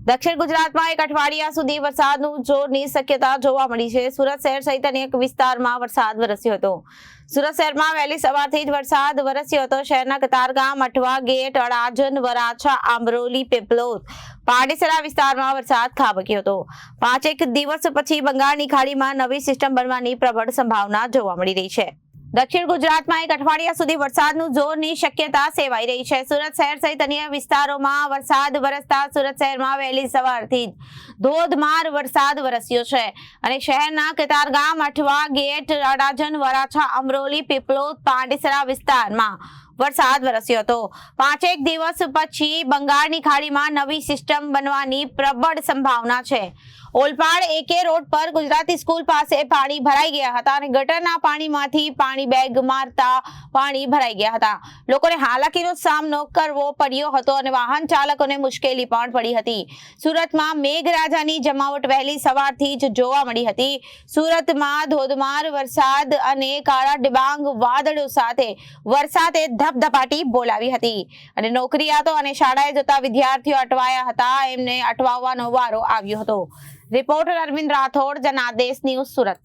દક્ષિણ ગુજરાતમાં એક અઠવાડિયા સુધી વરસાદનું જોરની શક્યતા જોવા મળી છે. સુરત શહેર સહિત અનેક વિસ્તારમાં વરસાદ વરસ્યો હતો. સુરત શહેરમાં વહેલી સવારથી જ વરસાદ વરસ્યો હતો. શહેરના કતારગામ, અઠવા ગેટ, અડાજન, વરાછા, આંબરોલી, પીપલોદ, પાડેસરા વિસ્તારમાં વરસાદ ખાબક્યો હતો. પાંચેક દિવસ પછી બંગાળની ખાડીમાં નવી સિસ્ટમ બનવાની પ્રબળ સંભાવના જોવા મળી રહી છે. દક્ષિણ ગુજરાતમાં એક અઠવાડિયા સુધી વરસાદનું જોરની શક્યતા સેવાઈ રહી છે. સુરત શહેર સહિત અન્ય વિસ્તારોમાં વરસાદ વરસતા સુરત શહેરમાં વહેલી સવારથી જ ધોધમાર વરસાદ વરસ્યો છે. અને શહેરના કેતારગામ, અઠવા ગેટ અડાજન વરાછા, અમરોલી, પીપલોદ, પાંડેસરા વિસ્તારમાં વરસાદ વરસ્યો હતો. પાંચેક દિવસ પછી બંગાળની ખાડીમાં નવી સિસ્ટમ બનવાની પ્રબળ સંભાવના છે. ઓલપાડ એકે રોડ પર ગુજરાતી સ્કૂલ પાસે પાણી ભરાઈ ગયા હતા અને ગટરના પાણીમાંથી પાણી બેગ મારતા પાણી ભરાઈ ગયા હતા. લોકોને હાલાકીનો સામનો કરવો પડ્યો હતો અને વાહન ચાલકોને મુશ્કેલી પણ પડી હતી. સુરતમાં મેઘરાજાની જમાવટ વહેલી સવારથી જ જોવા મળી હતી. સુરતમાં ધોધમાર વરસાદ અને કાળા ડિબાંગ વાદળો સાથે વરસાદે ધબધપાટી બોલાવી હતી. અને નોકરિયાતો અને શાળાએ જતા વિદ્યાર્થીઓ અટવાયા હતા. એમને અટવાવવાનો વારો આવ્યો હતો. Reporter Arvind Rathod, Janadesh news Surat.